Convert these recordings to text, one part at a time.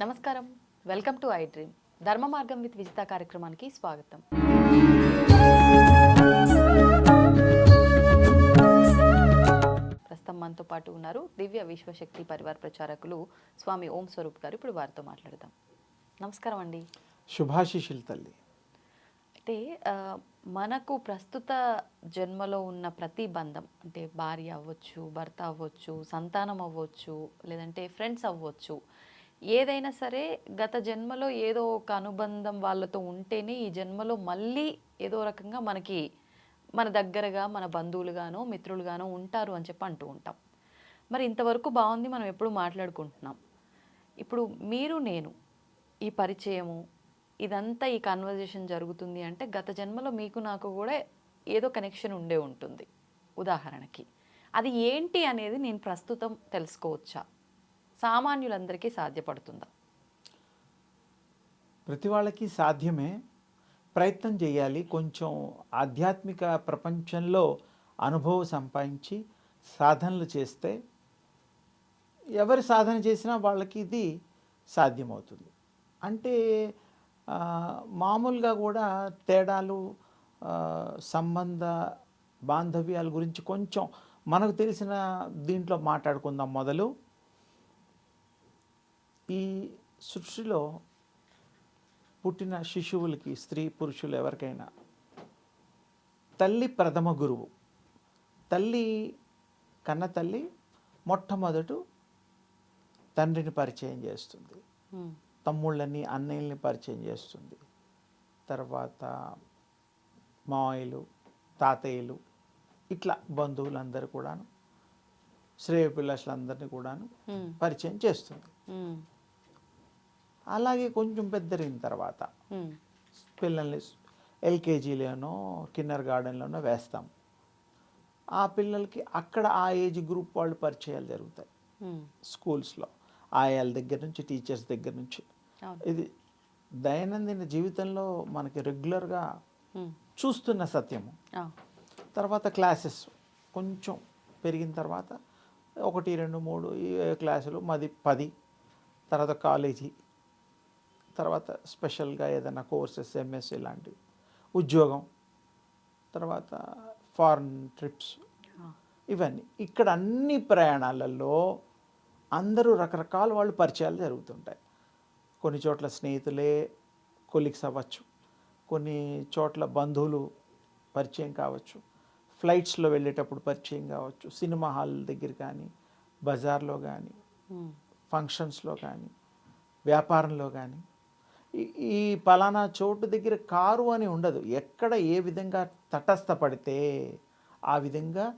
నమస్కారం. Welcome to I dream. ధర్మ మార్గం విత్ విజిత కార్యక్రమానికి స్వాగతం. ప్రస్తుతం మనతో పాటు ఉన్నారు దివ్య విశ్వశక్తి పరివార ప్రచారకులు స్వామి ఓం స్వరూప్ గారు. ఇప్పుడు వారితో మాట్లాడదాం. నమస్కారం అండి. శుభాశిషులు తల్లి. అయితే మనకు ప్రస్తుత జన్మలో ఉన్న ప్రతి బంధం అంటే భార్య అవ్వచ్చు భర్త అవ్వచ్చు సంతానం అవ్వచ్చు లేదంటే ఫ్రెండ్స్ అవ్వచ్చు ఏదైనా సరే గత జన్మలో ఏదో ఒక అనుబంధం వాళ్ళతో ఉంటేనే ఈ జన్మలో మళ్ళీ ఏదో రకంగా మనకి మన దగ్గరగా మన బంధువులుగానో మిత్రులుగానో ఉంటారు అని చెప్పి అంటూ ఉంటాం. మరి ఇంతవరకు బాగుంది మనం ఎప్పుడు మాట్లాడుకుంటున్నాం. ఇప్పుడు మీరు నేను ఈ పరిచయము ఇదంతా ఈ కన్వర్జేషన్ జరుగుతుంది అంటే గత జన్మలో మీకు నాకు కూడా ఏదో కనెక్షన్ ఉండే ఉంటుంది. ఉదాహరణకి. అది ఏంటి అనేది నేను ప్రస్తుతం తెలుసుకోవచ్చా? సామాన్యులందరికీ సాధ్యపడుతుందా? ప్రతి వాళ్ళకి సాధ్యమే. ప్రయత్నం చేయాలి. కొంచెం ఆధ్యాత్మిక ప్రపంచంలో అనుభవం సంపాదించి సాధనలు చేస్తే ఎవరి సాధన చేసినా వాళ్ళకి ఇది సాధ్యమవుతుంది. అంటే మామూలుగా కూడా తేడాలు సంబంధ బాంధవ్యాల గురించి కొంచెం మనకు తెలిసిన దీంట్లో మాట్లాడుకుందాం మొదలు. ఈ సృష్టిలో పుట్టిన శిశువులకి స్త్రీ పురుషులు ఎవరికైనా తల్లి ప్రథమ గురువు తల్లి కన్న తల్లి మొట్టమొదట తండ్రిని పరిచయం చేస్తుంది. తమ్ముళ్ళని అన్నయ్యల్ని పరిచయం చేస్తుంది తర్వాత మావయ్యలు తాతయ్యలు ఇట్లా బంధువులందరూ కూడాను శ్రేయపిల్లలందరినీ కూడాను. పరిచయం చేస్తుంది. అలాగే కొంచెం పెద్దరిన తర్వాత. పిల్లల్ని ఎల్కేజీలోనో కిన్నర్ గార్డెన్లోనో వేస్తాం ఆ పిల్లలకి అక్కడ ఆ ఏజ్ గ్రూప్ వాళ్ళు పరిచయాలు జరుగుతాయి. స్కూల్స్లో ఆయాల దగ్గర నుంచి టీచర్స్ దగ్గర నుంచి. ఇది దైనందిన జీవితంలో మనకి రెగ్యులర్గా. చూస్తున్న సత్యము. తర్వాత క్లాసెస్ కొంచెం పెరిగిన తర్వాత ఒకటి రెండు మూడు క్లాసులు మాది పది తర్వాత కాలేజీ తర్వాత స్పెషల్గా ఏదైనా కోర్సెస్ ఎంఎస్సీ లాంటివి. ఉద్యోగం తర్వాత ఫారిన్ ట్రిప్స్. ఇవన్నీ. ఇక్కడ అన్ని ప్రయాణాలలో అందరూ రకరకాల వాళ్ళు పరిచయాలు జరుగుతుంటాయి. కొన్ని చోట్ల స్నేహితులే కొలిక్స్ అవ్వచ్చు. కొన్ని చోట్ల బంధువులు పరిచయం కావచ్చు. ఫ్లైట్స్లో వెళ్ళేటప్పుడు పరిచయం కావచ్చు. సినిమా హాల్ దగ్గర కానీ బజార్లో కానీ. ఫంక్షన్స్లో కానీ వ్యాపారంలో కానీ. ఈ- ఈ పలానా చోటు దగ్గర కారు అని ఉండదు. ఎక్కడ ఏ విధంగా తటస్థపడితే ఆ విధంగా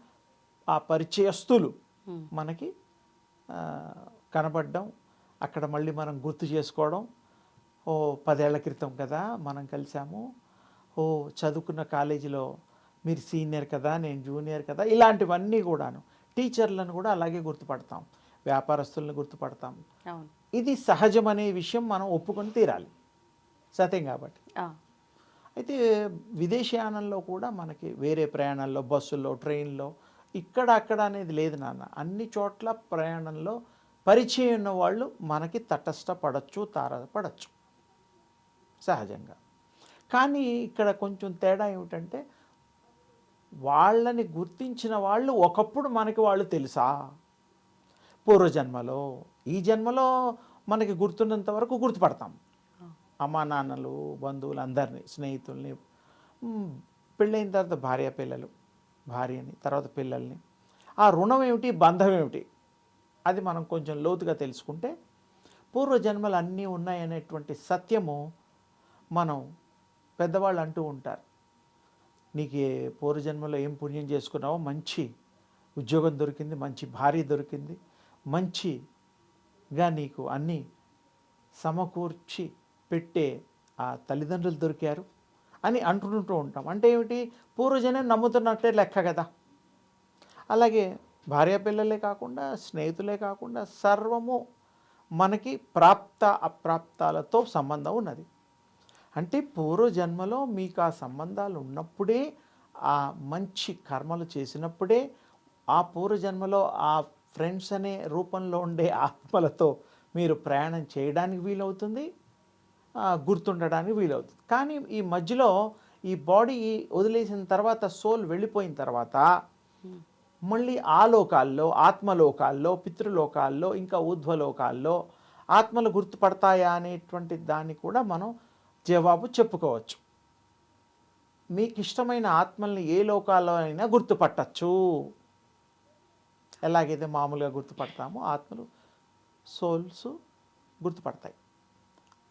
ఆ పరిచయస్తులు. మనకి కనపడడం అక్కడ మళ్ళీ మనం గుర్తు చేసుకోవడం ఓ పదేళ్ళ క్రితం కదా మనం కలిసాము ఓ చదువుకున్న కాలేజీలో మీరు సీనియర్ కదా నేను జూనియర్ కదా ఇలాంటివన్నీ కూడాను. టీచర్లను కూడా అలాగే గుర్తుపడతాం వ్యాపారస్తులను గుర్తుపడతాం. ఇది సహజమనే విషయం మనం ఒప్పుకొని తీరాలి. సత్యం కాబట్టి. అయితే విదేశయానంలో కూడా మనకి వేరే ప్రయాణాల్లో బస్సుల్లో ట్రైన్లో ఇక్కడ అక్కడ అనేది లేదు నాన్న. అన్ని చోట్ల ప్రయాణంలో పరిచయం ఉన్న వాళ్ళు మనకి తటస్థపడచ్చు తారపడచ్చు సహజంగా. కానీ ఇక్కడ కొంచెం తేడా ఏమిటంటే వాళ్ళని గుర్తించిన వాళ్ళు ఒకప్పుడు మనకి వాళ్ళు తెలుసా? పూర్వజన్మలో. ఈ జన్మలో మనకి గుర్తున్నంత వరకు గుర్తుపడతాం. అమ్మా నాన్నలు బంధువులు అందరినీ స్నేహితుల్ని పెళ్ళైన తర్వాత భార్య పిల్లలు భార్యని తర్వాత పిల్లల్ని. ఆ రుణం ఏమిటి బంధం ఏమిటి? అది మనం కొంచెం లోతుగా తెలుసుకుంటే పూర్వజన్మలు అన్నీ ఉన్నాయనేటువంటి సత్యము మనం పెద్దవాళ్ళు అంటూ ఉంటారు. నీకు పూర్వజన్మలో ఏం పుణ్యం చేసుకున్నావో మంచి ఉద్యోగం దొరికింది మంచి భార్య దొరికింది మంచిగా నీకు అన్నీ సమకూర్చి పెట్టే ఆ తల్లిదండ్రులు దొరికారు అని అంటుంటూ ఉంటాం. అంటే ఏమిటి? పూర్వజనం నమ్ముతున్నట్టే లెక్క కదా. అలాగే భార్య పిల్లలే కాకుండా స్నేహితులే కాకుండా సర్వము మనకి ప్రాప్త అప్రాప్తాలతో సంబంధం ఉన్నది. అంటే పూర్వజన్మలో మీకు ఆ సంబంధాలు ఉన్నప్పుడే ఆ మంచి కర్మలు చేసినప్పుడే ఆ పూర్వజన్మలో ఆ ఫ్రెండ్స్ అనే రూపంలో ఉండే ఆత్మలతో మీరు ప్రయాణం చేయడానికి వీలవుతుంది. గుర్తుండడానికి వీలవుతుంది. కానీ ఈ మధ్యలో ఈ బాడీ వదిలేసిన తర్వాత సోల్ వెళ్ళిపోయిన తర్వాత మళ్ళీ ఆ లోకాల్లో ఆత్మలోకాల్లో పితృలోకాల్లో ఇంకా ఊర్ధ్వలోకాల్లో ఆత్మలు గుర్తుపడతాయా అనేటువంటి దాన్ని కూడా మనం జవాబు చెప్పుకోవచ్చు. మీకు ఇష్టమైన ఆత్మల్ని ఏ లోకాల్లో అయినా గుర్తుపట్టచ్చు. ఎలాగైతే మామూలుగా గుర్తుపడతామో ఆత్మలు సోల్స్ గుర్తుపడతాయి.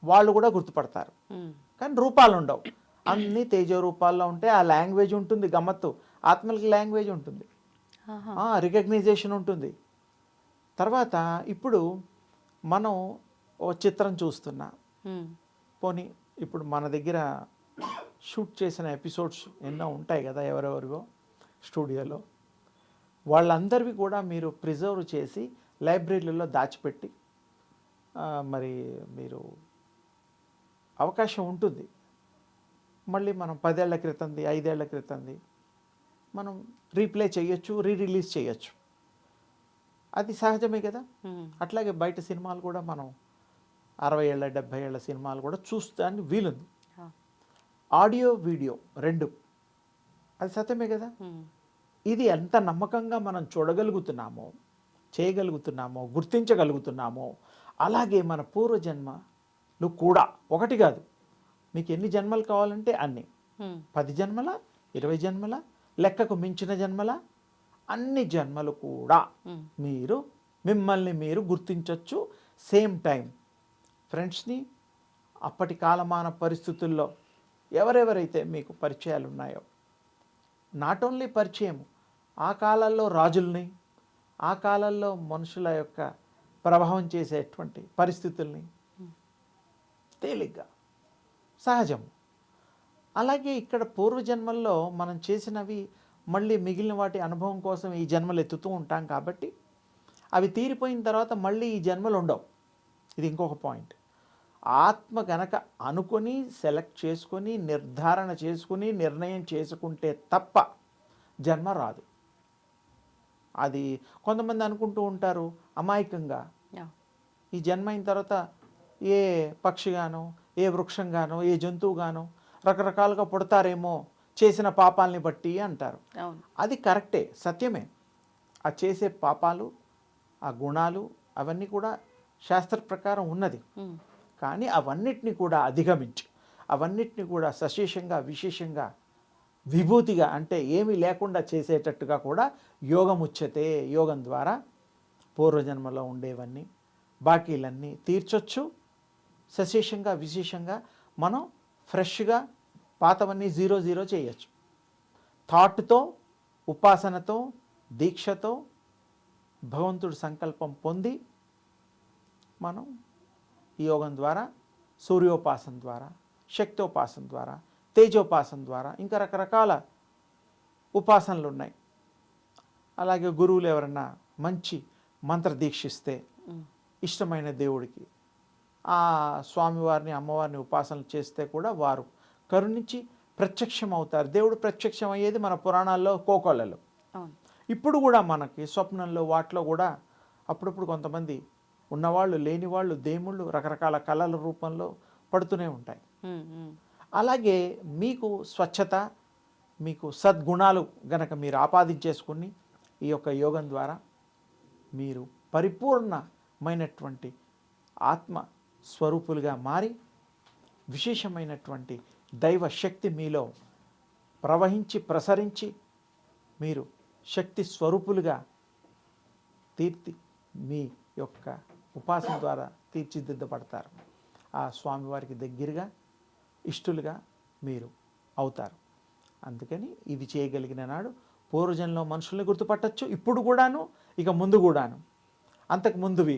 వాళ్ళు కూడా గుర్తుపడతారు. కానీ రూపాలు ఉండవు అన్ని తేజ రూపాల్లో ఉంటే ఆ లాంగ్వేజ్ ఉంటుంది గమ్మత్తు. ఆత్మలకి లాంగ్వేజ్ ఉంటుంది. రికగ్నైజేషన్ ఉంటుంది. తర్వాత ఇప్పుడు మనం ఓ చిత్రం చూస్తున్నా. పోనీ ఇప్పుడు మన దగ్గర షూట్ చేసిన ఎపిసోడ్స్ ఎన్నో ఉంటాయి కదా ఎవరెవరివో స్టూడియోలో. వాళ్ళందరివి కూడా మీరు ప్రిజర్వ్ చేసి లైబ్రరీలలో దాచిపెట్టి మరి మీరు అవకాశం ఉంటుంది. మళ్ళీ మనం పదేళ్ళ క్రితంది ఐదేళ్ళ క్రితంది మనం రీప్లే చేయొచ్చు రీ రిలీజ్ చేయొచ్చు. అది సహజమే కదా? అట్లాగే బయట సినిమాలు కూడా మనం అరవై ఏళ్ళ డెబ్భై ఏళ్ళ సినిమాలు కూడా చూస్తానికి వీలుంది. ఆడియో వీడియో రెండు. అది సత్యమే కదా? ఇది ఎంత నమ్మకంగా మనం చూడగలుగుతున్నామో చేయగలుగుతున్నామో గుర్తించగలుగుతున్నామో అలాగే మన పూర్వజన్మలు కూడా. ఒకటి కాదు. మీకు ఎన్ని జన్మలు కావాలంటే అన్ని. పది జన్మల? ఇరవై జన్మల? లెక్కకు మించిన జన్మల? అన్ని జన్మలు కూడా మీరు మిమ్మల్ని మీరు గుర్తించవచ్చు సేమ్ టైం ఫ్రెండ్స్ని అప్పటి కాలమాన పరిస్థితుల్లో ఎవరెవరైతే మీకు పరిచయాలు ఉన్నాయో నాట్ ఓన్లీ పరిచయం ఆ కాలాల్లో రాజుల్ని ఆ కాలాల్లో మనుషుల యొక్క ప్రభావం చేసేటువంటి పరిస్థితుల్ని తేలిగ్గా సహజం అలాగే ఇక్కడ పూర్వజన్మల్లో మనం చేసినవి మళ్ళీ మిగిలిన వాటి అనుభవం కోసం ఈ జన్మలు ఎత్తుతూ ఉంటాం కాబట్టి అవి తీరిపోయిన తర్వాత మళ్ళీ ఈ జన్మలు ఉండవు. ఇది ఇంకొక పాయింట్. ఆత్మ గనక అనుకొని సెలెక్ట్ చేసుకొని నిర్ధారణ చేసుకుని నిర్ణయం చేసుకుంటే తప్ప జన్మ రాదు. అది కొంతమంది అనుకుంటూ ఉంటారు అమాయకంగా. ఈ జన్మ అయిన తర్వాత ఏ పక్షిగానో ఏ వృక్షంగానో ఏ జంతువుగానో రకరకాలుగా పుడతారేమో చేసిన పాపాలని బట్టి అంటారు. అది కరెక్టే సత్యమే. ఆ చేసే పాపాలు ఆ గుణాలు అవన్నీ కూడా శాస్త్ర ప్రకారం ఉన్నది. కానీ అవన్నిటిని కూడా అధిగమించి అవన్నిటిని కూడా సశేషంగా విశేషంగా విభూతిగా అంటే ఏమీ లేకుండా చేసేటట్టుగా కూడా యోగం ఉచ్యతే యోగం ద్వారా పూర్వజన్మలో ఉండేవన్నీ బాకీలన్నీ తీర్చొచ్చు. సశేషంగా విశేషంగా మనం ఫ్రెష్గా పాతవన్నీ జీరో జీరో చేయొచ్చు. థాట్తో ఉపాసనతో దీక్షతో భగవంతుడి సంకల్పం పొంది మనం ఈ యోగం ద్వారా సూర్యోపాసన ద్వారా శక్తోపాసన ద్వారా తేజోపాసన ద్వారా ఇంకా రకరకాల ఉపాసనలు ఉన్నాయి అలాగే గురువులు ఎవరన్నా మంచి మంత్ర దీక్షిస్తే ఇష్టమైన దేవుడికి ఆ స్వామివారిని అమ్మవారిని ఉపాసనలు చేస్తే కూడా వారు కరుణించి ప్రత్యక్షం అవుతారు దేవుడు ప్రత్యక్షం అయ్యేది మన పురాణాల్లో కోకొలలో అవును. ఇప్పుడు కూడా మనకి స్వప్నంలో వాటిలో కూడా అప్పుడప్పుడు కొంతమంది ఉన్నవాళ్ళు లేనివాళ్ళు దేముళ్ళు రకరకాల కళల రూపంలో పడుతూనే ఉంటాయి. అలాగే మీకు స్వచ్ఛత మీకు సద్గుణాలు గనక మీరు ఆపాదించేసుకుని ఈ యొక్క యోగం ద్వారా మీరు పరిపూర్ణమైనటువంటి ఆత్మ స్వరూపులుగా మారి విశేషమైనటువంటి దైవ శక్తి మీలో ప్రవహించి ప్రసరించి మీరు శక్తి స్వరూపులుగా తీర్తి మీ యొక్క ఉపాసన ద్వారా తీర్చిదిద్దబడతారు. ఆ స్వామివారికి దగ్గరగా ఇష్టలుగా మీరు అవుతారు. అందుకని ఇది చేయగలిగిన నాడు పూర్వజన్లో మనుషుల్ని గుర్తుపట్టచ్చు ఇప్పుడు కూడాను ఇక ముందు కూడాను. అంతకు ముందువి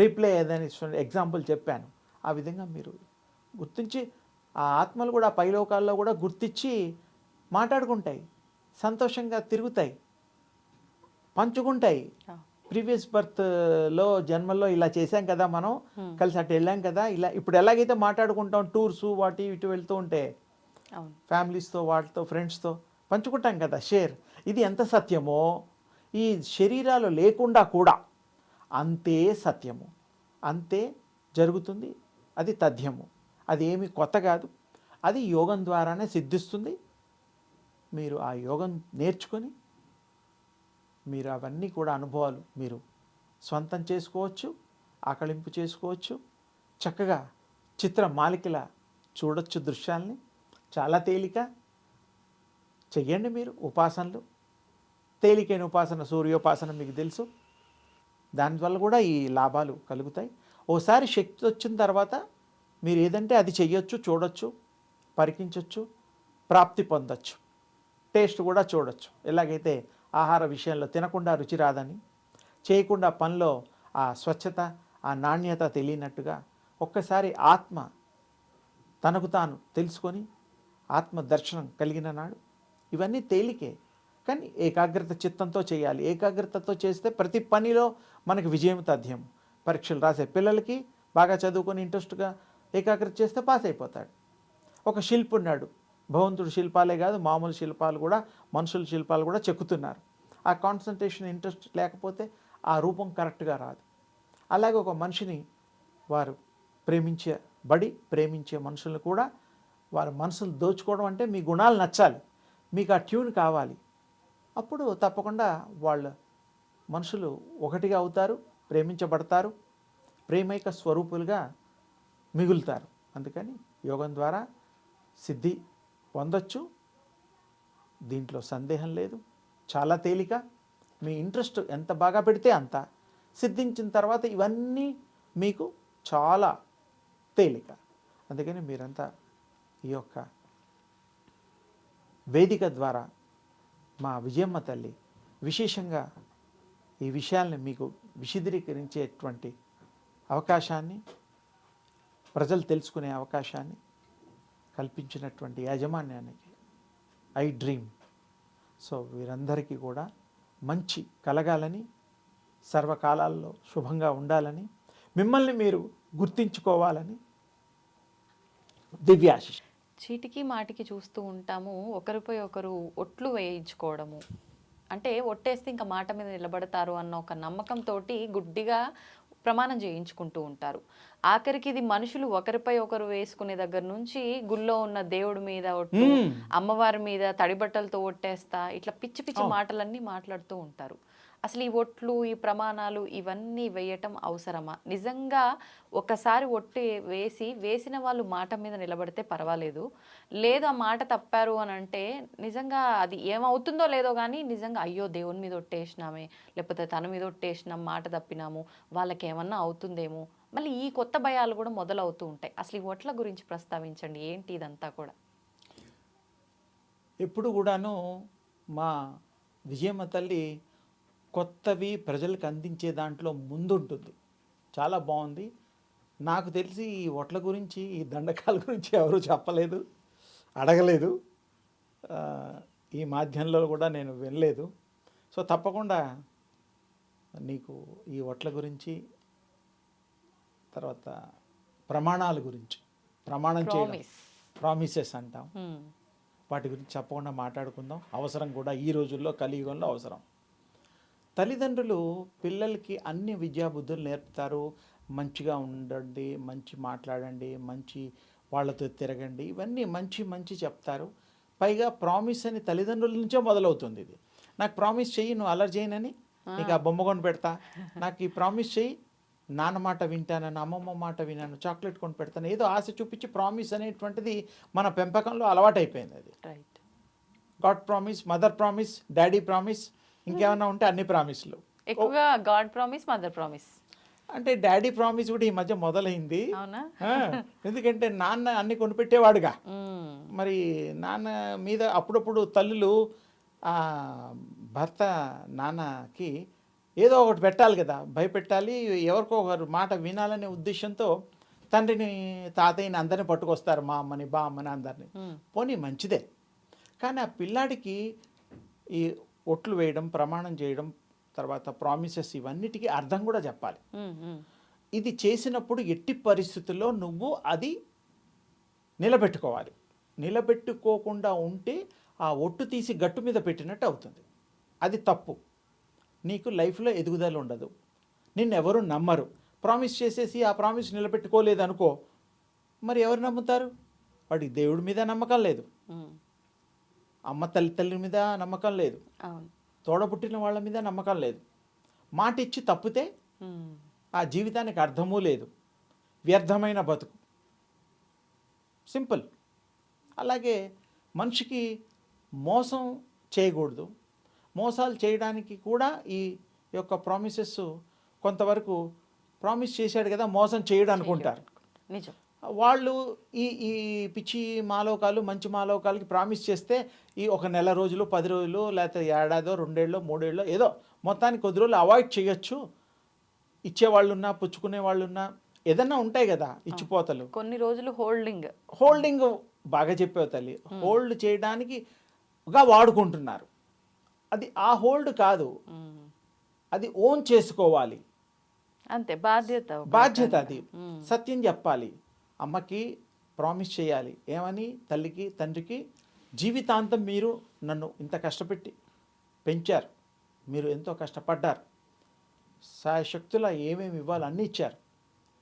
రీప్లే ఏదని ఎగ్జాంపుల్ చెప్పాను. ఆ విధంగా మీరు గుర్తించి ఆ ఆత్మలు కూడా పైలోకాల్లో కూడా గుర్తించి మాట్లాడుకుంటాయి. సంతోషంగా తిరుగుతాయి. పంచుకుంటాయి. ప్రీవియస్ బర్త్లో జన్మల్లో ఇలా చేశాం కదా మనం. కలిసి అటు వెళ్ళాం కదా ఇలా ఇప్పుడు ఎలాగైతే మాట్లాడుకుంటాం టూర్స్ వాటి ఇటు వెళ్తూ ఉంటే ఫ్యామిలీస్తో వాటితో ఫ్రెండ్స్తో పంచుకుంటాం కదా షేర్. ఇది ఎంత సత్యమో ఈ శరీరాలు లేకుండా కూడా అంతే సత్యము. అంతే జరుగుతుంది. అది తథ్యము. అది ఏమి కొత్త కాదు. అది యోగం ద్వారానే సిద్ధిస్తుంది. మీరు ఆ యోగం నేర్చుకొని మీరు అవన్నీ కూడా అనుభవాలు మీరు స్వంతం చేసుకోవచ్చు ఆకలింపు చేసుకోవచ్చు. చక్కగా చిత్ర మాలికల చూడొచ్చు దృశ్యాల్ని. చాలా తేలిక. చెయ్యండి మీరు ఉపాసనలు. తేలికైన ఉపాసన సూర్యోపాసన మీకు తెలుసు. దానివల్ల కూడా ఈ లాభాలు కలుగుతాయి. ఓసారి శక్తి వచ్చిన తర్వాత మీరు ఏదంటే అది చెయ్యొచ్చు చూడొచ్చు పరికించవచ్చు ప్రాప్తి పొందొచ్చు టేస్ట్ కూడా చూడొచ్చు. ఎలాగైతే ఆహార విషయంలో తినకుండా రుచి రాదని చేయకుండా పనిలో ఆ స్వచ్ఛత ఆ నాణ్యత తెలియనట్టుగా ఒక్కసారి ఆత్మ తనకు తాను తెలుసుకొని ఆత్మ దర్శనం కలిగిన నాడు ఇవన్నీ తేలికే కానీ ఏకాగ్రత చిత్తంతో చేయాలి. ఏకాగ్రతతో చేస్తే ప్రతి పనిలో మనకి విజయం తథ్యం. పరీక్షలు రాసే పిల్లలకి బాగా చదువుకొని ఇంట్రెస్ట్గా ఏకాగ్రత చేస్తే పాస్ అయిపోతాడు. ఒక శిల్పున్నాడు. భగవంతుడు శిల్పాలే కాదు మామూలు శిల్పాలు కూడా మనుషుల శిల్పాలు కూడా చెక్కుతున్నారు. ఆ కాన్సన్ట్రేషన్ ఇంట్రెస్ట్ లేకపోతే ఆ రూపం కరెక్ట్గా రాదు. అలాగే ఒక మనిషిని వారు ప్రేమించే బడి ప్రేమించే మనుషులను కూడా వారి మనసులు దోచుకోవడం అంటే మీ గుణాలు నచ్చాలి. మీకు ఆ ట్యూన్ కావాలి. అప్పుడు తప్పకుండా వాళ్ళ మనుషులు ఒకటిగా అవుతారు ప్రేమించబడతారు ప్రేమైక స్వరూపులుగా మిగులుతారు. అందుకని యోగం ద్వారా సిద్ధి పొందొచ్చు. దీంట్లో సందేహం లేదు. చాలా తేలిక. మీ ఇంట్రెస్ట్ ఎంత బాగా పెడితే అంత. సిద్ధించిన తర్వాత ఇవన్నీ మీకు చాలా తేలిక. అందుకని మీరంతా ఈ యొక్క వేదిక ద్వారా మా విజయమ్మ తల్లి విశేషంగా ఈ విషయాల్ని మీకు విశదీకరించేటువంటి అవకాశాన్ని ప్రజలు తెలుసుకునే అవకాశాన్ని కల్పించినటువంటి యాజమాన్యానికి ఐ డ్రీమ్. సో వీరందరికీ కూడా మంచి కలగాలని సర్వకాలాల్లో శుభంగా ఉండాలని మిమ్మల్ని మీరు గుర్తించుకోవాలని దివ్యాశిష్. చీటికి మాటికి చూస్తూ ఉంటాము ఒకరిపై ఒకరు ఒట్లు వేయించుకోవడము అంటే ఒట్టేస్తే ఇంకా మాట మీద నిలబడతారు అన్న ఒక నమ్మకంతో గుడ్డిగా ప్రమాణం చేయించుకుంటూ ఉంటారు ఆఖరికి ఇది మనుషులు ఒకరిపై ఒకరు వేసుకునే దగ్గర నుంచి గుళ్ళో ఉన్న దేవుడి మీద ఒట్టు మ్మ్. అమ్మవారి మీద తడి బట్టలతో ఒట్టేస్తా ఇట్లా పిచ్చి పిచ్చి. మాటలన్నీ మాట్లాడుతూ ఉంటారు అసలు ఈ ఒట్లు ఈ ప్రమాణాలు ఇవన్నీ వేయటం అవసరమా? నిజంగా ఒకసారి ఒట్టు వేసి వేసిన వాళ్ళు మాట మీద నిలబడితే పర్వాలేదు. లేదు ఆ మాట తప్పారు అని అంటే నిజంగా అది ఏమవుతుందో లేదో కానీ నిజంగా అయ్యో దేవుని మీద ఒట్టేసినామే లేకపోతే తన మీద ఒట్టేసినాం మాట తప్పినాము వాళ్ళకి ఏమన్నా అవుతుందేమో. మళ్ళీ ఈ కొత్త భయాలు కూడా మొదలవుతూ ఉంటాయి. అసలు ఈ ఒట్ల గురించి ప్రస్తావించండి. ఏంటి ఇదంతా కూడా? ఎప్పుడు కూడాను మా విజయమ్మ తల్లి కొత్తవి ప్రజలకు అందించే దాంట్లో ముందుంటుంది. చాలా బాగుంది నాకు తెలిసి ఈ ఒట్ల గురించి ఈ దండకాల గురించి ఎవరు చెప్పలేదు అడగలేదు. ఈ మాధ్యమంలో కూడా నేను వినలేదు. సో తప్పకుండా నీకు ఈ ఒట్ల గురించి తర్వాత ప్రమాణాల గురించి ప్రమాణం చేయడం ప్రామిస్ ప్రామిసెస్ అంటాం. వాటి గురించి చెప్పకుండా మాట్లాడుకుందాం. అవసరం కూడా ఈ రోజుల్లో కలియుగంలో అవసరం. తల్లిదండ్రులు పిల్లలకి అన్ని విద్యాబుద్ధులు నేర్పుతారు. మంచిగా ఉండండి మంచి మాట్లాడండి మంచి వాళ్ళతో తిరగండి ఇవన్నీ మంచి మంచి చెప్తారు. పైగా ప్రామిస్ అని తల్లిదండ్రుల నుంచే మొదలవుతుంది ఇది. నాకు ప్రామిస్ చెయ్యి నువ్వు అలర్ చేయనని నీకు ఆ బొమ్మ కొని పెడతా. నాకు ఈ ప్రామిస్ చెయ్యి నాన్న మాట వింటానని అమ్మమ్మ మాట వినాను చాక్లెట్ కొని పెడతాను. ఏదో ఆశ చూపించి ప్రామిస్ అనేటువంటిది మన పెంపకంలో అలవాటైపోయింది అది. Right. God promise mother promise daddy promise ఇంకేమైనా ఉంటే అన్ని ప్రామిస్లు. ఎక్కువగా గాడ్ ప్రామిస్ మదర్ ప్రామిస్. అంటే డాడీ ప్రామిస్ కూడా ఈ మధ్య మొదలైంది. ఎందుకంటే నాన్న అన్ని కొనిపెట్టేవాడుగా. మరి నాన్న మీద అప్పుడప్పుడు తల్లులు ఆ, భర్త నాన్నకి ఏదో ఒకటి పెట్టాలి కదా. భయపెట్టాలి ఎవరికో ఒకరు మాట వినాలనే ఉద్దేశంతో తండ్రిని తాతయ్యని అందరిని పట్టుకొస్తారు మా అమ్మని బా అమ్మని అందరిని. పోనీ మంచిదే. కానీ ఆ పిల్లాడికి ఈ ఒట్లు వేయడం ప్రమాణం చేయడం తర్వాత ప్రామిసెస్ ఇవన్నిటికీ అర్థం కూడా చెప్పాలి. ఇది చేసినప్పుడు ఎట్టి పరిస్థితుల్లో నువ్వు అది నిలబెట్టుకోవాలి. నిలబెట్టుకోకుండా ఉంటే ఆ ఒట్టు తీసి గట్టు మీద పెట్టినట్టు అవుతుంది. అది తప్పు. నీకు లైఫ్లో ఎదుగుదల ఉండదు. నిన్నెవరు నమ్మరు. ప్రామిస్ చేసేసి ఆ ప్రామిస్ నిలబెట్టుకోలేదు అనుకో మరి ఎవరు నమ్ముతారు? వాడికి దేవుడి మీద నమ్మకం లేదు. అమ్మ తల్లి తల్లి మీద నమ్మకం లేదు. తోడబుట్టిన వాళ్ళ మీద నమ్మకం లేదు. మాట ఇచ్చి తప్పితే ఆ జీవితానికి అర్థమూ లేదు. వ్యర్థమైన బతుకు. సింపుల్. అలాగే మనిషికి మోసం చేయకూడదు. మోసాలు చేయడానికి కూడా ఈ యొక్క ప్రామిసెస్ కొంతవరకు ప్రామిస్ చేశాడు కదా మోసం చేయడు అనుకుంటారు. నిజం. వాళ్ళు ఈ ఈ పిచ్చి మాలోకాలు మంచి మాలోకాలకి ప్రామిస్ చేస్తే ఈ ఒక నెల రోజులు పది రోజులు లేకపోతే ఏడాదో రెండేళ్ళు మూడేళ్ళు ఏదో మొత్తానికి కొద్ది రోజులు అవాయిడ్ చేయొచ్చు. ఇచ్చేవాళ్ళు ఉన్నా పుచ్చుకునే వాళ్ళు ఉన్నా ఏదన్నా ఉంటాయి కదా ఇచ్చిపోతలు. కొన్ని రోజులు హోల్డింగ్. హోల్డింగ్ బాగా చెప్పావు తల్లి. హోల్డ్ చేయడానికి వాడుకుంటున్నారు. అది ఆ హోల్డ్ కాదు. అది ఓన్ చేసుకోవాలి. అంతే బాధ్యత బాధ్యత. అది. సత్యం చెప్పాలి. అమ్మకి ప్రామిస్ చేయాలి. ఏమని? తల్లికి తండ్రికి జీవితాంతం మీరు నన్ను ఇంత కష్టపెట్టి పెంచారు. మీరు ఎంతో కష్టపడ్డారు. సాయశక్తుల ఏమేమి ఇవ్వాలి అన్నీ ఇచ్చారు.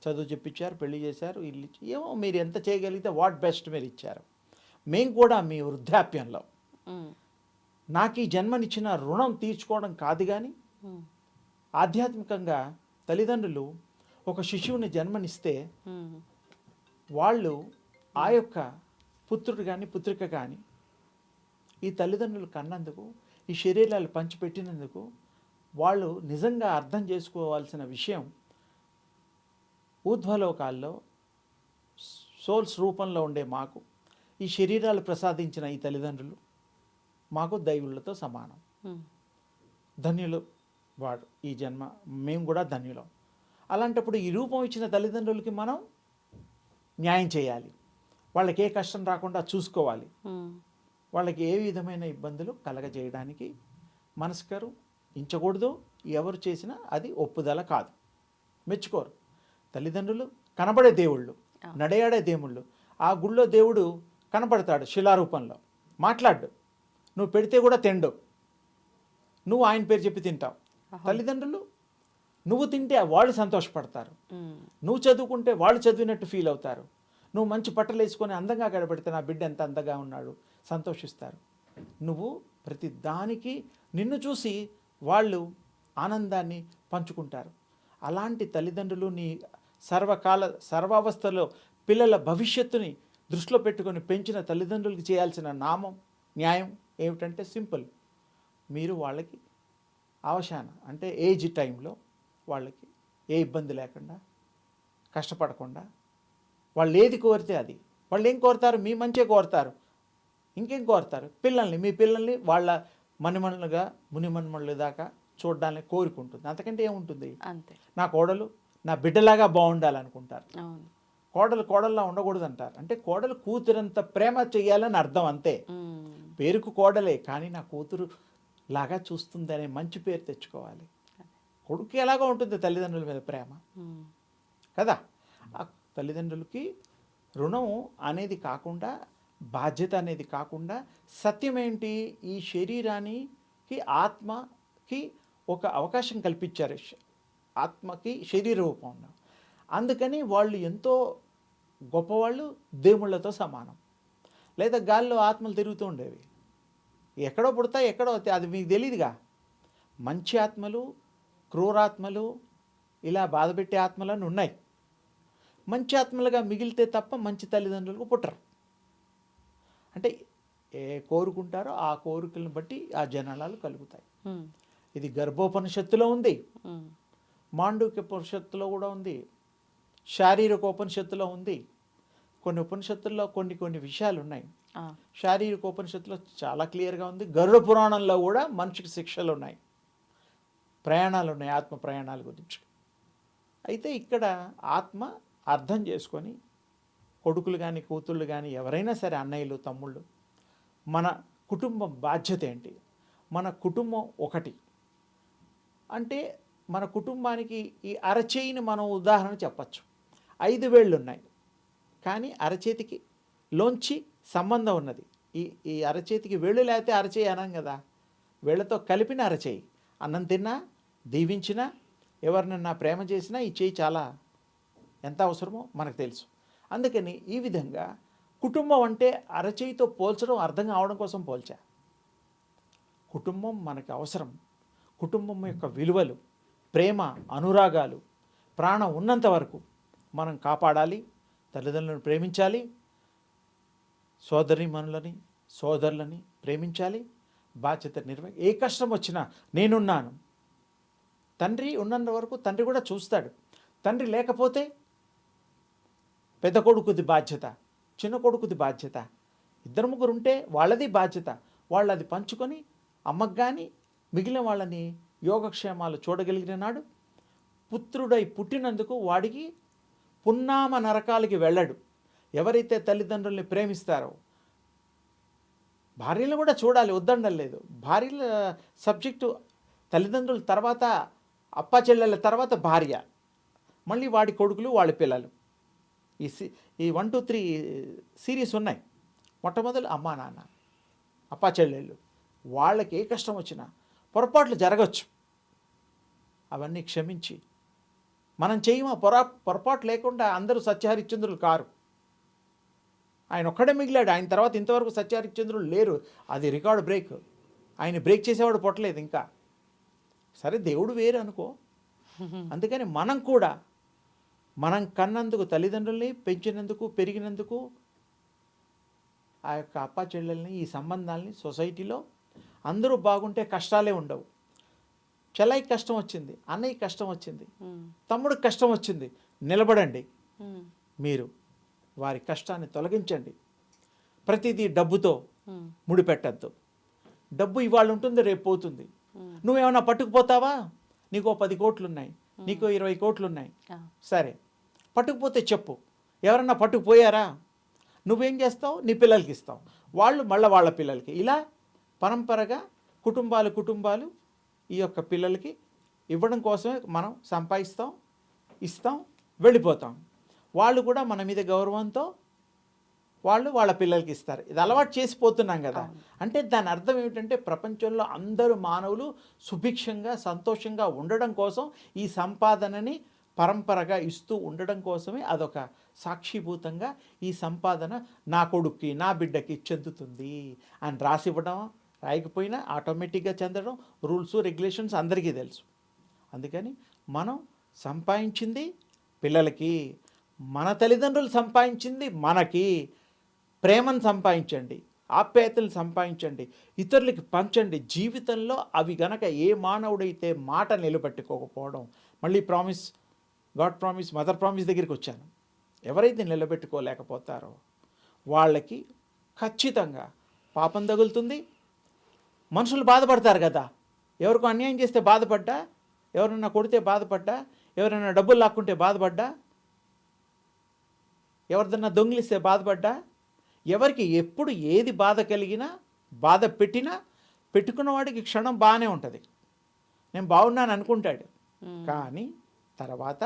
చదువు చెప్పించారు పెళ్ళి చేశారు ఇల్లు ఇచ్చి- ఏమో మీరు ఎంత చేయగలిగితే వాట్ బెస్ట్ మీరు ఇచ్చారు. మేము కూడా మీ వృద్ధాప్యంలో. నాకు ఈ జన్మనిచ్చిన రుణం తీర్చుకోవడం కాదు కానీ ఆధ్యాత్మికంగా తల్లిదండ్రులు ఒక శిశువుని జన్మనిస్తే వాళ్ళు ఆ యొక్క పుత్రుడు కానీ పుత్రిక కానీ ఈ తల్లిదండ్రులు కన్నందుకు ఈ శరీరాలు పంచిపెట్టినందుకు వాళ్ళు నిజంగా అర్థం చేసుకోవాల్సిన విషయం ఊర్ధ్వలోకాల్లో సోల్స్ రూపంలో ఉండే మాకు ఈ శరీరాలు ప్రసాదించిన ఈ తల్లిదండ్రులు మాకు దైవులతో సమానం. ధన్యులు వాడు ఈ జన్మ మేము కూడా ధన్యులం. అలాంటప్పుడు ఈ రూపం ఇచ్చిన తల్లిదండ్రులకి మనం న్యాయం చేయాలి. వాళ్ళకి ఏ కష్టం రాకుండా చూసుకోవాలి. వాళ్ళకి ఏ విధమైన ఇబ్బందులు కలగజేయడానికి మనస్కరు ఇంచకూడదు. ఎవరు చేసినా అది ఒప్పుదల కాదు. మెచ్చుకోరు. తల్లిదండ్రులు కనబడే దేవుళ్ళు నడయాడే దేవుళ్ళు. ఆ గుళ్ళో దేవుడు కనపడతాడు శిలారూపంలో. మాట్లాడు. నువ్వు పెడితే కూడా తిండు. నువ్వు ఆయన పేరు చెప్పి తింటావు. తల్లిదండ్రులు నువ్వు తింటే వాళ్ళు సంతోషపడతారు. నువ్వు చదువుకుంటే వాళ్ళు చదివినట్టు ఫీల్ అవుతారు. నువ్వు మంచి బట్టలు వేసుకొని అందంగా గడపెడితే నా బిడ్డ ఎంత అందంగా ఉన్నాడు సంతోషిస్తారు. నువ్వు ప్రతి దానికి నిన్ను చూసి వాళ్ళు ఆనందాన్ని పంచుకుంటారు. అలాంటి తల్లిదండ్రులు నీ సర్వకాల సర్వావస్థలో పిల్లల భవిష్యత్తుని దృష్టిలో పెట్టుకొని పెంచిన తల్లిదండ్రులకి చేయాల్సిన నామం న్యాయం ఏమిటంటే సింపుల్. మీరు వాళ్ళకి అవశాన అంటే ఏజ్ టైంలో వాళ్ళకి ఏ ఇబ్బంది లేకుండా కష్టపడకుండా వాళ్ళు ఏది కోరితే అది. వాళ్ళు ఏం కోరుతారు? మీ మంచే కోరుతారు. ఇంకేం కోరుతారు? పిల్లల్ని మీ పిల్లల్ని వాళ్ళ మణిమణులుగా మునిమణులు దాకా చూడడానికి కోరుకుంటుంది. అంతకంటే ఏముంటుంది? అంతే. నా కోడలు నా బిడ్డలాగా బాగుండాలనుకుంటారు. కోడలు కోడల్లా ఉండకూడదు అంటారు అంటే కోడలు కూతురంత ప్రేమ చేయాలని అర్థం అంతే. పేరుకు కోడలే కానీ నా కూతురు లాగా చూస్తుందనే మంచి పేరు తెచ్చుకోవాలి. కొడుకు ఎలాగో ఉంటుంది తల్లిదండ్రుల మీద ప్రేమ. కదా? ఆ తల్లిదండ్రులకి రుణం అనేది కాకుండా బాధ్యత అనేది కాకుండా సత్యం ఏంటి? ఈ శరీరానికి ఆత్మకి ఒక అవకాశం కల్పించారు. ఆత్మకి శరీర రూపంలో అందుకని వాళ్ళు ఎంతో గొప్పవాళ్ళు దేవుళ్ళతో సమానం. లేదా గాల్లో ఆత్మలు తిరుగుతూ ఉండేవి. ఎక్కడో పుడతాయి ఎక్కడో వస్తాయి అది మీకు తెలియదుగా మంచి ఆత్మలు క్రూరాత్మలు ఇలా బాధపెట్టే ఆత్మలను ఉన్నాయి. మంచి ఆత్మలుగా మిగిలితే తప్ప మంచి తల్లిదండ్రులకు పుట్టరు. అంటే ఏ కోరుకుంటారో ఆ కోరికలను బట్టి ఆ జనాలు కలుగుతాయి. ఇది గర్భోపనిషత్తులో ఉంది. మాండూక్య ఉపనిషత్తులో కూడా ఉంది. శారీరక ఉపనిషత్తులో ఉంది. కొన్ని ఉపనిషత్తుల్లో కొన్ని కొన్ని విషయాలు ఉన్నాయి శారీరక ఉపనిషత్తులో చాలా క్లియర్గా ఉంది. గరుడ పురాణంలో కూడా మనిషికి శిక్షలు ఉన్నాయి ప్రయాణాలు ఉన్నాయి ఆత్మ ప్రయాణాల గురించి. అయితే ఇక్కడ ఆత్మ అర్థం చేసుకొని కొడుకులు కానీ కూతుళ్ళు కానీ ఎవరైనా సరే అన్నయ్యలు తమ్ముళ్ళు మన కుటుంబం బాధ్యత ఏంటి? మన కుటుంబం ఒకటి. అంటే మన కుటుంబానికి ఈ అరచేయిని మనం ఉదాహరణ చెప్పచ్చు. ఐదు వేళ్ళు ఉన్నాయి కానీ అరచేతికి లోంచి సంబంధం ఉన్నది. ఈ ఈ అరచేతికి వేళ్ళు లేకపోతే అరచేయి అనం కదా. వేళ్ళతో కలిపిన అరచేయి. అన్నం తిన్నా దీవించినా ఎవరినన్నా ప్రేమ చేసినా ఈ చేయి చాలా ఎంత అవసరమో మనకు తెలుసు. అందుకని ఈ విధంగా కుటుంబం అంటే అరచేయితో పోల్చడం అర్థం కావడం కోసం పోల్చా. కుటుంబం మనకు అవసరం. కుటుంబం యొక్క విలువలు ప్రేమ అనురాగాలు ప్రాణం ఉన్నంత వరకు మనం కాపాడాలి తల్లిదండ్రులను ప్రేమించాలి సోదరిమణులని సోదరులని ప్రేమించాలి బాధ్యత నిర్వ ఏ కష్టం వచ్చినా నేనున్నాను తండ్రి ఉన్నంత వరకు తండ్రి కూడా చూస్తాడు. తండ్రి లేకపోతే పెద్ద కొడుకుది బాధ్యత చిన్న కొడుకుది బాధ్యత. ఇద్దరు ముగ్గురు ఉంటే వాళ్ళది బాధ్యత. వాళ్ళు అది పంచుకొని అమ్మకు కానీ మిగిలిన వాళ్ళని యోగక్షేమాలు చూడగలిగిన నాడు పుత్రుడై పుట్టినందుకు వాడికి పున్నామ నరకాలకి వెళ్ళడు. ఎవరైతే తల్లిదండ్రుల్ని ప్రేమిస్తారో భార్యలు కూడా చూడాలి వద్దండం లేదు. భార్యల సబ్జెక్టు తల్లిదండ్రుల తర్వాత అప్ప చెల్లెల తర్వాత భార్య. మళ్ళీ వాడి కొడుకులు వాళ్ళ పిల్లలు. ఈ సి ఈ వన్ టూ త్రీ సిరీస్ ఉన్నాయి. మొట్టమొదలు అమ్మా నాన్న అప్పా చెల్లెళ్ళు. వాళ్ళకి ఏ కష్టం వచ్చినా పొరపాట్లు జరగచ్చు. అవన్నీ క్షమించి. మనం చేయమా? పొరా పొరపాటు లేకుండా అందరూ సత్యహరిశ్చంద్రులు కారు. ఆయన ఒక్కడే మిగిలాడు. ఆయన తర్వాత ఇంతవరకు సత్యహరిశ్చంద్రులు లేరు. అది రికార్డు బ్రేక్. ఆయన బ్రేక్ చేసేవాడు పొట్టలేదు ఇంకా. సరే దేవుడు వేరు అనుకో. అందుకని మనం కూడా మనం కన్నందుకు తల్లిదండ్రుల్ని పెంచినందుకు పెరిగినందుకు ఆ యొక్క అప్ప చెల్లెల్ని ఈ సంబంధాలని సొసైటీలో అందరూ బాగుంటే కష్టాలే ఉండవు. చెల్లయ్యకి కష్టం వచ్చింది అన్నయ్యకి కష్టం వచ్చింది తమ్ముడికి కష్టం వచ్చింది నిలబడండి. మీరు వారి కష్టాన్ని తొలగించండి. ప్రతిదీ డబ్బుతో ముడిపెట్టద్దు. డబ్బు ఇవాళ ఉంటుంది రేపు పోతుంది. నువ్వేమన్నా పట్టుకుపోతావా? నీకు పది కోట్లు ఉన్నాయి నీకు ఇరవై కోట్లు ఉన్నాయి సరే. పట్టుకుపోతే చెప్పు. ఎవరన్నా పట్టుకుపోయారా? నువ్వేం చేస్తావు? నీ పిల్లలకి ఇస్తావు. వాళ్ళు మళ్ళీ వాళ్ళ పిల్లలకి. ఇలా పరంపరగా కుటుంబాలు కుటుంబాలు ఈ యొక్క పిల్లలకి ఇవ్వడం కోసమే మనం సంపాదిస్తాం ఇస్తాం వెళ్ళిపోతాం. వాళ్ళు కూడా మన మీద గౌరవంతో వాళ్ళు వాళ్ళ పిల్లలకి ఇస్తారు. ఇది అలవాటు చేసిపోతున్నాం కదా. అంటే దాని అర్థం ఏమిటంటే ప్రపంచంలో అందరూ మానవులు సుభిక్షంగా సంతోషంగా ఉండడం కోసం ఈ సంపాదనని పరంపరగా ఇస్తూ ఉండడం కోసమే అదొక సాక్షిభూతంగా ఈ సంపాదన నా కొడుక్కి నా బిడ్డకి చెందుతుంది అని రాసివ్వడం రాయకపోయినా ఆటోమేటిక్గా చెందడం రూల్స్ రెగ్యులేషన్స్ అందరికీ తెలుసు. అందుకని మనం సంపాదించింది పిల్లలకి మన తల్లిదండ్రులు సంపాదించింది మనకి ప్రేమను సంపాదించండి ఆప్యాయతలు సంపాదించండి ఇతరులకి పంచండి. జీవితంలో అవి గనక ఏ మానవుడైతే మాట నిలబెట్టుకోకపోవడం మళ్ళీ promise god promise mother promise దగ్గరికి వచ్చాను. ఎవరైతే నిలబెట్టుకోలేకపోతారో వాళ్ళకి ఖచ్చితంగా పాపం తగులుతుంది. మనుషులు బాధపడతారు కదా. ఎవరికో అన్యాయం చేస్తే బాధపడ్డా? ఎవరైనా కొడితే బాధపడ్డా? ఎవరైనా డబ్బులు లాక్కుంటే బాధపడ్డా? ఎవరిదన్నా దొంగిలిస్తే బాధపడ్డా? ఎవరికి ఎప్పుడు ఏది బాధ కలిగినా బాధ పెట్టినా పెట్టుకున్న వాడికి క్షణం బాగానే ఉంటుంది. నేను బాగున్నాను అనుకుంటాడు. కానీ తర్వాత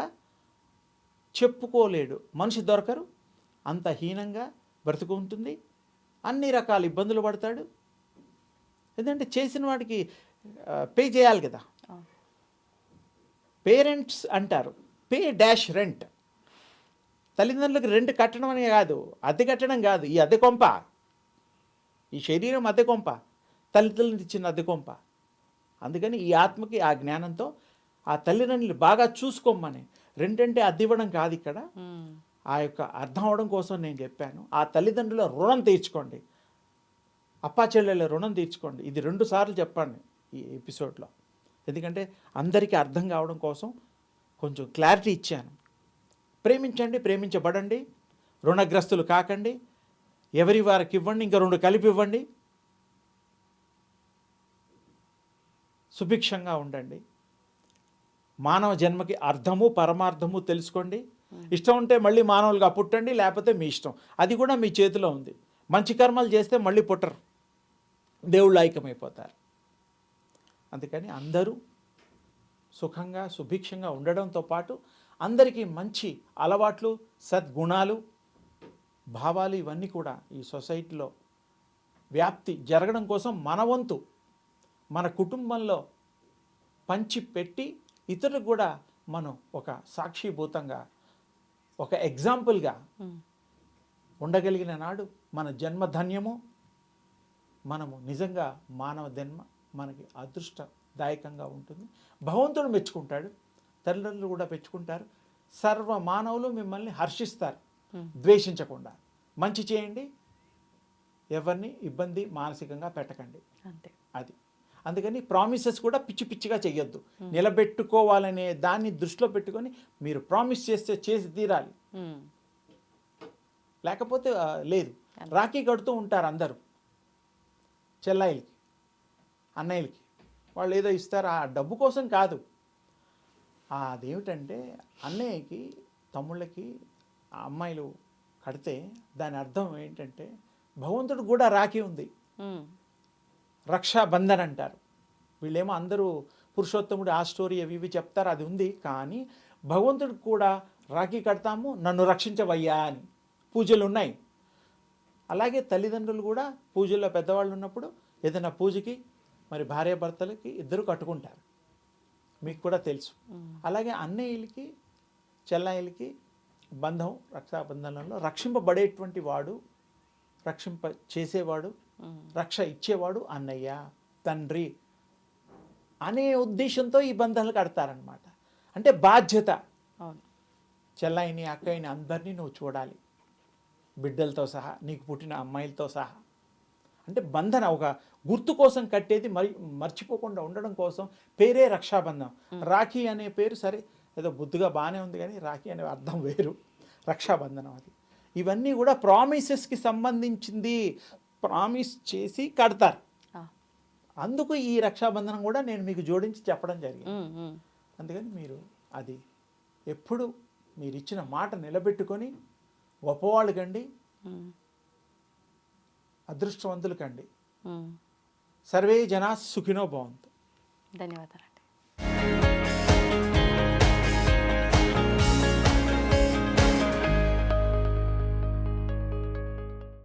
చెప్పుకోలేడు. మనిషి దొరకరు. అంత హీనంగా బ్రతుకు ఉంటుంది. అన్ని రకాల ఇబ్బందులు పడతాడు. ఎందుకంటే చేసిన వాడికి పే చేయాలి కదా. పేరెంట్స్ అంటారు. Pay dash rent. తల్లిదండ్రులకు రెంట్ కట్టడం అనే కాదు అద్దె కట్టడం కాదు ఈ అద్దె కొంప. ఈ శరీరం అద్దె కొంప తల్లిదండ్రులు ఇచ్చిన అద్దె కొంప. అందుకని ఈ ఆత్మకి ఆ జ్ఞానంతో ఆ తల్లిదండ్రులు బాగా చూసుకోమని రెంటంటే అద్దె ఇవ్వడం కాదు ఇక్కడ. ఆ యొక్క అర్థం అవడం కోసం నేను చెప్పాను. ఆ తల్లిదండ్రుల రుణం తీర్చుకోండి. అప్పా చెల్లెల రుణం తీర్చుకోండి. ఇది రెండు సార్లు చెప్పండి ఈ ఎపిసోడ్లో. ఎందుకంటే అందరికీ అర్థం కావడం కోసం కొంచెం క్లారిటీ ఇచ్చాను. ప్రేమించండి ప్రేమించబడండి. రుణగ్రస్తులు కాకండి. ఎవరి వారికి ఇవ్వండి ఇంకా రెండు కలిపి ఇవ్వండి. సుభిక్షంగా ఉండండి. మానవ జన్మకి అర్థము పరమార్థము తెలుసుకోండి. ఇష్టం ఉంటే మళ్ళీ మానవులుగా పుట్టండి లేకపోతే మీ ఇష్టం. అది కూడా మీ చేతిలో ఉంది. మంచి కర్మలు చేస్తే మళ్ళీ పుట్టరు. దేవుళ్ళు ఐక్యమైపోతారు. అందుకని అందరూ సుఖంగా సుభిక్షంగా ఉండడంతో పాటు అందరికీ మంచి అలవాట్లు సద్గుణాలు భావాలు ఇవన్నీ కూడా ఈ సొసైటీలో వ్యాప్తి జరగడం కోసం మన వంతు మన కుటుంబంలో పంచి పెట్టి ఇతరులకు కూడా మనం ఒక సాక్షిభూతంగా ఒక ఎగ్జాంపుల్గా ఉండగలిగిన నాడు మన జన్మధన్యము మనము నిజంగా మానవ జన్మ మనకి అదృష్టదాయకంగా ఉంటుంది. భగవంతుడు మెచ్చుకుంటాడు. తల్లిదండ్రులు కూడా మెచ్చుకుంటారు సర్వ మానవులు మిమ్మల్ని హర్షిస్తారు. ద్వేషించకుండా. మంచి చేయండి. ఎవరిని ఇబ్బంది మానసికంగా పెట్టకండి. అంతే. అది. అందుకని ప్రామిసెస్ కూడా పిచ్చి పిచ్చిగా చెయ్యొద్దు. నిలబెట్టుకోవాలనే దాన్ని దృష్టిలో పెట్టుకొని మీరు ప్రామిస్ చేస్తే చేసి తీరాలి. లేకపోతే లేదు. రాఖీ కడుతూ ఉంటారు అందరూ. చెల్లాయిలకి అన్నయ్యలకి. వాళ్ళు ఏదో ఇస్తారు? ఆ డబ్బు కోసం కాదు. అదేమిటంటే అన్నయ్యకి తమ్ముళ్ళకి ఆ అమ్మాయిలు కడితే దాని అర్థం ఏంటంటే భగవంతుడు కూడా రాఖీ ఉంది. రక్షాబంధన్ అంటారు. వీళ్ళేమో అందరూ పురుషోత్తముడు ఆ స్టోరీ అవి ఇవి చెప్తారు అది ఉంది. కానీ భగవంతుడికి కూడా రాఖీ కడతాము నన్ను రక్షించవయ్యా అని పూజలు ఉన్నాయి. అలాగే తల్లిదండ్రులు కూడా పూజల్లో పెద్దవాళ్ళు ఉన్నప్పుడు ఏదైనా పూజకి మరి భార్యాభర్తలకి ఇద్దరు కట్టుకుంటారు. మీకు కూడా తెలుసు అలాగే అన్నయ్యలకి చెల్లాయిలకి బంధం రక్షాబంధనంలో రక్షింపబడేటువంటి వాడు రక్షింప చేసేవాడు రక్ష ఇచ్చేవాడు అన్నయ్య తండ్రి అనే ఉద్దేశంతో ఈ బంధాలు కడతారనమాట అంటే బాధ్యత. చెల్లాయిని అక్కయ్యని అందరినీ నువ్వు చూడాలి. బిడ్డలతో సహా నీకు పుట్టిన అమ్మాయిలతో సహా. అంటే బంధన ఒక గుర్తు కోసం కట్టేది మరి మర్చిపోకుండా ఉండడం కోసం పేరే రక్షాబంధం. రాఖీ అనే పేరు సరే ఏదో బుద్ధిగా బాగానే ఉంది కానీ రాఖీ అనే అర్థం వేరు. రక్షాబంధనం అది. ఇవన్నీ కూడా ప్రామిసెస్కి సంబంధించింది. ప్రామిస్ చేసి కడతారు. అందుకు ఈ రక్షాబంధనం కూడా నేను మీకు జోడించి చెప్పడం జరిగింది. అందుకని మీరు అది ఎప్పుడు మీరు ఇచ్చిన మాట నిలబెట్టుకొని గొప్పవాళ్ళు కండి. అదృష్టవంతులు కండి సర్వే జనా సుఖినో బాగుంది ధన్యవాదాలు